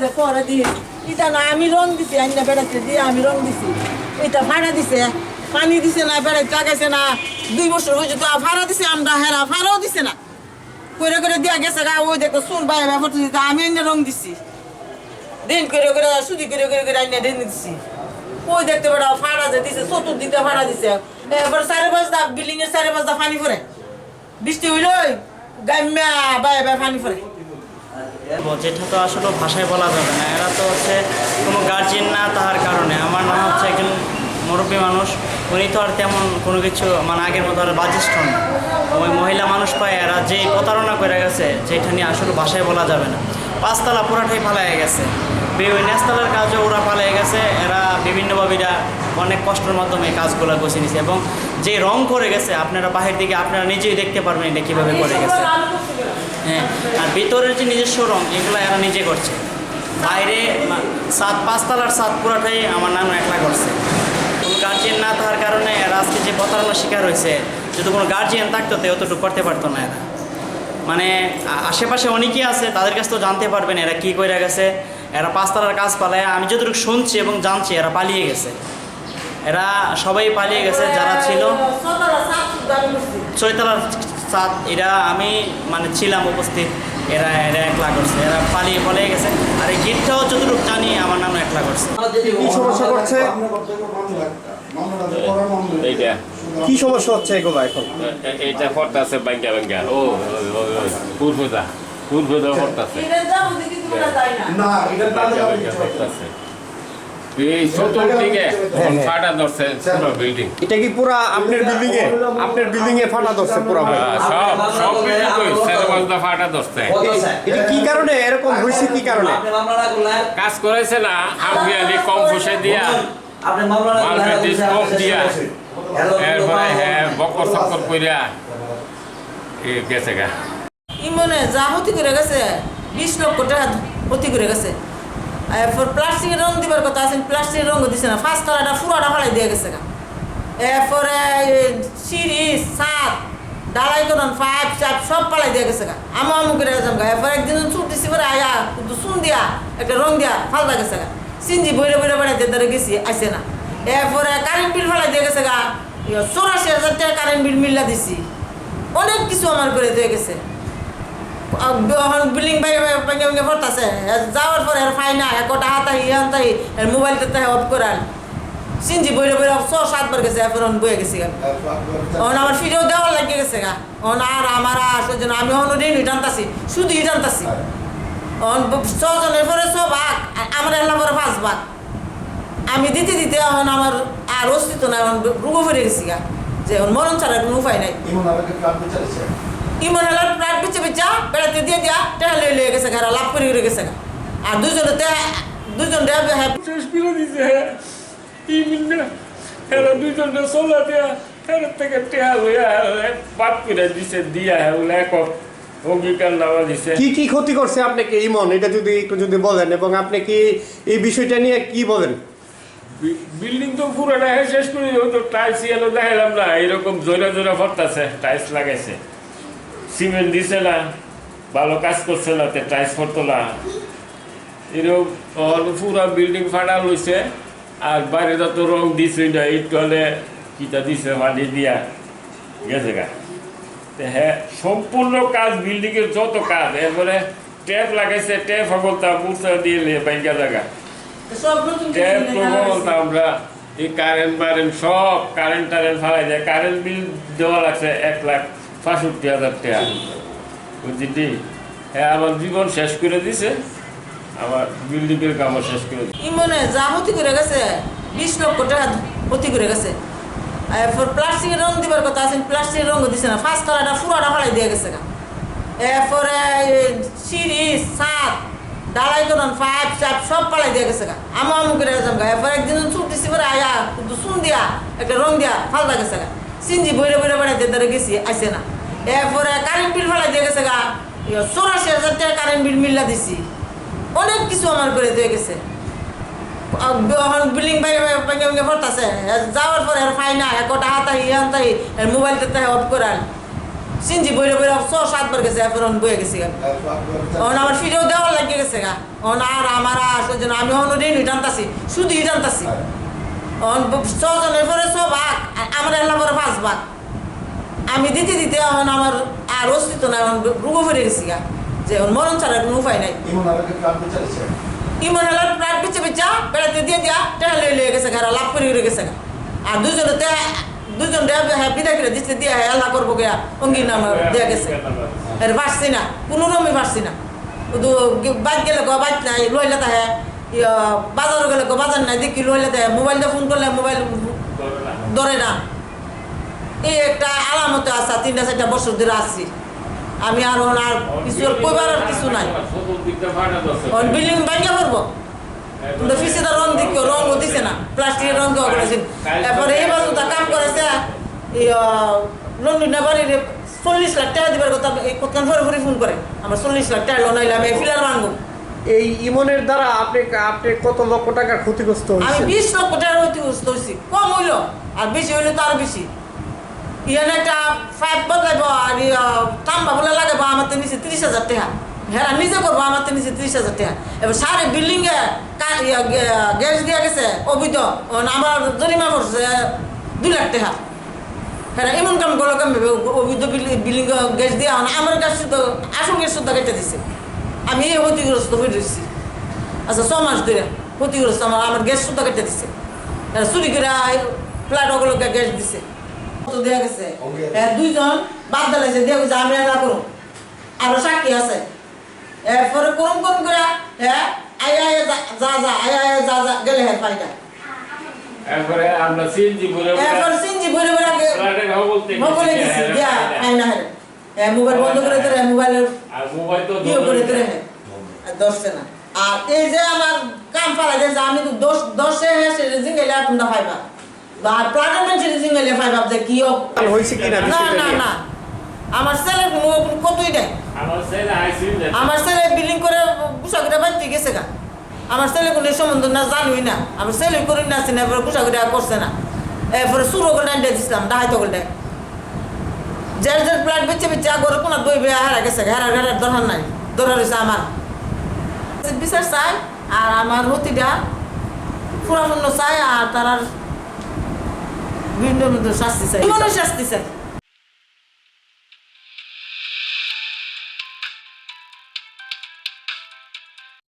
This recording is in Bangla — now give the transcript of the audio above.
যে করে দি এটা না, আমি রং দিছি, আইনা বেড়াচ্ছে দিয়ে আমি রং দিছি। এটা ভাড়া দিছে, পানি দিছে না, বেড়াই জাগাইছে না। দুই বছর হয়েছে তো ভাড়া দিছে আমরা হেরা ভাড়াও দিছে না। করে করে দিয়া গেছে গা, ওই দেখো শুন ভাই ব্যাপার আমি আইনা রং দিছি। দিন করে করে সুদি করে করে করে আইনা দিন দিছি। ওই দেখতে বেড়া ভাড়া যে দিছে, চতুর্দিকে ভাড়া দিছে। এবার সাড়ে পাঁচটা বিল্ডিং এর সাড়ে পাঁচটা পানি পড়ে। বৃষ্টি হইল গাম্যা বাই বাই পানি পড়ে। যেটা তো আসলে ভাষায় বলা যাবে না, এরা তো হচ্ছে কোনো গার্জিয়ান না তাহার কারণে। আমার নাম হচ্ছে একজন মুরব্বী মানুষ, উনি তো আর তেমন কোনো কিছু মানে আগের মতো আর বাজিষ্ঠ না। ওই মহিলা মানুষ পায়, এরা যে প্রতারণা করে গেছে যেটা নিয়ে আসলে ভাষায় বলা যাবে না। পাঁচতলা পুরাটাই পালাই গেছে। নেস্তালার কাজও ওরা পালাই গেছে, এরা বিভিন্নভাবে এরা অনেক কষ্টের মাধ্যমে কাজগুলো গুছিয়ে নিছে। এবং যে রং করে গেছে, আপনারা বাহির দিকে, আপনারা নিজেই দেখতে পারবেন এটা কীভাবে করে গেছে। হ্যাঁ আর ভিতরের যে নিজস্ব রং এগুলো এরা নিজে করছে। বাইরে সাত পাঁচতলার সাত পুরাটাই আমার নাম একলা করছে। কোনো গার্জিয়ান না থাকার কারণে এরা আজকে যে প্রতারণার শিকার হয়েছে যদি কোনো গার্জিয়ান থাকতো তো অতটুকু করতে পারতো না এরা। মানে আশেপাশে অনেকেই আছে তাদের কাছে তো জানতে পারবেন এরা কী করে গেছে। এরা পাঁচতলার কাজ পালায় আমি যতটুকু শুনছি এবং জানছি এরা পালিয়ে গেছে। এরা সবাই পালিয়ে গেছে যারা ছিল। ছয়তলার সাত এরা আমি মানে ছিলাম উপস্থিত এরা এরা একলা করছে এরা পালিয়ে পালিয়ে গেছে। আর এই গিটটাও যতটুকু জানি আমার নাম একলা করছে। কি সমস্যা করছে? এইটা। কি সমস্যা হচ্ছে এগুলো এখন? এ- এইটা ফরতাছে ব্যাংকা ব্যাংকা। ও পূর্বদা পূর্বদা ফরতাছে না। এটা এই চতুর্দিকে ফাটা ধরছে পুরো বিল্ডিং এটা কি পুরা আপনার বিল্ডিং এ আপনার বিল্ডিং এ ফাটা ধরছে পুরা ভাই সব সব বিল্ডিং সেরবাজদা ফাটা ধরছে। এটা কি কারণে? এরকম হয়েছে কি কারণে? কাজ করেছে না আমিয়ালি কম ফুসে দিয়া। মাল ব্রিটিশ কম দিয়া। এরপরে হ্যাঁ বকর সকর কইরা এ গেছে গা। ইমনে যা হতি করে গেছে বিশ লক্ষ টাকা হতি করে গেছে। এরপর প্লাস্টিকের রং দিবার কথা আছে প্লাস্টিকের রং দিছে না। ফার্স্ট তলাটা ফুরাটা ফালাই দিয়ে গেছে গা। এরপরে সিঁড়ি সাত ডালাই করন পাইপ, চাপ, সব পালাই দিয়ে গেছে গা। আমু আমু করে যাম গা। এরপর একদিন ছুটি সিবার আয়া, কিন্তু চুন দিয়া, একটা রং দিয়া ফালদা গেছে গা। সিঞ্জি বইরে বইরে বেড়াইতে ধরে গেছি আইসে না। এরপরে কারেন্ট বিল ফালাই দিয়ে গেছে গা। চৌরাশি হাজার টাকা কারেন্ট বিল মিল্লা দিছি। অনেক কিছু আমার করে দিয়ে গেছে। বিল্ডিং বাইরে ভেঙে ভেঙে পড়তেছে যাওয়ার পরে আর ফাই না। একটা হাতাই হাতাই মোবাইলটা তাই অফ করাল সিনজি বইরে বইরে ছ সাতবার গেছে এরপর অন বয়ে গেছি অন আমার ফিরেও দেওয়ার লাগে গেছে গা। অন আর আমার আর সেজন্য আমি অন ঋণই টানতাছি। শুধুই টানতাছি। অন ছজনের পরে ছ ভাগ আমার এলাম পরে পাঁচ ভাগ। আমি দিতে দিতে এখন আমার আর অস্তিত্ব নাই এখন রুগো ফিরে গেছি গা। যে এখন মরণ ছাড়া কোনো উপায় নাই। বিচ্ছে বিচ্ছা বেড়াতে দিয়ে দিয়া টেহা লয়ে লয়ে গেছে গা লাভ করে করে গেছে গা। আর দুজনে তে দুজন হ্যাঁ। শেষ করে দিছে এরা দুজনে সোলা দেয়া এর থেকে টেহা লইয়া পাপ করে দিছে দিয়া কি কি ক্ষতি করছে আপনাকে ইমন? এটা যদি একটু যদি বলেন এবং আপনি কি এই বিষয়টা নিয়ে কি বলেন? বিল্ডিং তো পুরোটা শেষ করে তো টাইলস এলো দেখালাম না এরকম জোরা জোরা ফরতাছে টাইলস লাগাইছে। সিমেন্ট দিছে না ভালো কাজ করছে না তে টাইলস ফরতো না এরকম পুরো বিল্ডিং ফাটা লইছে আর বাইরে তো রং দিছে না একটু হলে কিটা দিছে মাটি দিয়া গেছে গা হ্যাঁ সম্পূর্ণ কাজ বিল্ডিং এর যত কাজ এরপরে ট্যাপ লাগাইছে ট্যাপ তা মুসা দিয়ে ব্যাংকা জায়গা আমরা এই কারেন্ট বারেন্ট সব কারেন্ট টারেন্ট ফালাই যায় কারেন্ট বিল দেওয়া লাগছে এক লাখ পঁয়ষট্টি হাজার টাকা বুঝলি হ্যাঁ আমার জীবন শেষ করে দিছে আমার বিল্ডিংয়ের কামও শেষ করে দিছে। ইমনে যা হতি করে গেছে, বিশ লক্ষ টাকা হতি করে গেছে। এরপর প্লাস্টিকের রং দিবার কথা আছে প্লাস্টিকের দিছে না। ফার্স্ট দিয়ে গেছে এরপরে সিঁড়ি সাত ডালাই করন, পাইপ, চাপ, সব পালাই দিয়ে গেছে গা। করে যাম গা। এরপর একদিন ছুটি সিবার আয়া, কিন্তু চুন দিয়া, একটা রং দিয়া ফালদা গেছে গা। সিঞ্জি বইরে বইরে বেড়াইতে ধরে গেছি আইসে না। এরপরে কারেন্ট বিল ফালাই দিয়ে গেছে গা। চৌরাশি হাজার টাকা কারেন্ট বিল মিল্লা দিছি। অনেক কিছু আমার করে দিয়ে গেছে। বিল্ডিং বাইরে ভেঙে ভেঙে যাওয়ার পরে আর ফাই না। একটা হাতাই হাতাই মোবাইলটা তাই অফ করাল সিনজি বইরে বইরে ছ সাতবার গেছে এরপর অন বয়ে গেছি গা। এখন আমার ফিরেও দেওয়ার লাগে গেছে গা। অন আর আমার আর সেজন্য আমি অন্য ঋণ টানতাছি শুধুই টানতাছি অন ছজনের পরে ছ ভাগ আমার এলাম পরে পাঁচ ভাগ। আমি দিতে দিতে এখন আমার আর অস্তিত্ব নাই এখন রুগো ফিরে গেছি গা। যে এখন মরণ ছাড়া কোনো উপায় নাই। ইমন ইমন এলার প্রায় পিছে পিছা বেড়াতে দিয়ে দিয়া টেহা লয়ে লয়ে গেছে গা লাভ করে করে গেছে গা। আর দুজনে তে দুজন হ্যাঁ বিদায় করে দিচ্ছে দিয়ে হ্যাঁ আল্লাহ করব গিয়া অঙ্গি নাম দেয়া গেছে। এর পারছি না কোনো রকমই পারছি না। শুধু বাইক গেলে গো বাইক নাই লইলে তাহে বাজার গেলে গো বাজার নাই দেখি লইলে তাহে মোবাইল ফোন করলে মোবাইল ধরে না। এই একটা আলামতে আছে তিনটা চারটা বছর ধরে আসছি আমি আর আর কিছু আর কইবার আর কিছু নাই। বিল্ডিং ভাঙ্গা করব। রং দিকে রং দিছে না প্লাস্টিকের রং দেওয়া করেছেন এরপরে এই বাজু তা কাম করেছে লন্ডন বাড়ির চল্লিশ লাখ টাকা দিবার কথা এই কতক্ষণ ফরে ফরে ফোন করে। আমার চল্লিশ লাখ টাকা লোন আইলাম এই ফিলার ভাঙবো। এই ইমনের দ্বারা আপনি আপনি কত লক্ষ টাকা ক্ষতিগ্রস্ত আমি বিশ লক্ষ টাকার ক্ষতিগ্রস্ত হয়েছি কম হইল আর বেশি হইলে তো আর বেশি। ইয়ান একটা ফাইভ বদলাইব আর তাম্বা বলে লাগাবো আমার তো নিচে তিরিশ হাজার টাকা। হ্যাঁ নিজে করব, আমার তো নিচে তিরিশ হাজার টাকা। এবার সারে বিল্ডিং এ গ্যাস দিয়া গেছে, অবৈধ আমার জরিমা পড়ছে দুই লাখ টাকা। হ্যাঁ এমন কাম করল কাম অবৈধ বিল্ডিং গ্যাস দিয়া আমার গ্যাস শুদ্ধ আসল গ্যাস শুদ্ধ কেটে দিছে। আমি এই ক্ষতিগ্রস্ত হয়ে রয়েছি। আচ্ছা ছ মাস ধরে ক্ষতিগ্রস্ত আমার আমার গ্যাস শুদ্ধ কেটে দিছে। এরা চুরি করে ফ্ল্যাট ওগুলোকে গ্যাস দিছে। কত দেয়া গেছে। হ্যাঁ দুইজন বাদ দালাইছে দিয়ে গেছে আমি না করুন আরও সাক্ষী আছে। এরপরে করুন করুন করে হ্যাঁ আই আই যা যা আই আই যা যা গেলে হ্যাঁ পাইটা। এরপরে আমরা সিএনজি বলে এরপর সিনজি ভরে ভরে আগে ফ্ল্যাটের বলে গেছি দিয়া আই না হ্যাঁ হ্যাঁ মোবাইল বন্ধ করে ধরে মোবাইলের আর মোবাইল তো ইয়ে করে ধরে হ্যাঁ। আর না। আর এই যে আমার কাম পালা গেছে আমি তো দশ দশে হেসে জিঙ্গেলে আপনার পাইবা? আর প্লাটের মানুষের জিঙ্গেলে পাইবা যে কি হোক? হয়েছে কিনা না না না আমার ছেলে কোনো কতই দেয়? আমার ছেলে আইসিইউ আমার ছেলে বিল্ডিং করে কুসাগুড়া বাড়তে গেছে গা। আমার ছেলে কোনো সম্বন্ধ না জানুই না। আমার ছেলে করে না আসে না এবার কুসাগুড়া করছে না। এরপরে সুরো করে আনতে দিছিলাম ডাহাইতে করে। যার যার প্লাট বেচে বেচে আগরে কোনো দই বেয়া হারা গেছে হারা হারার দরকার নাই দরকার হয়েছে আমার। বিচার চাই আর আমার হতিটা পুরাপূর্ণ চাই আর তার আর বিভিন্ন শাস্তি চাই শাস্তি চাই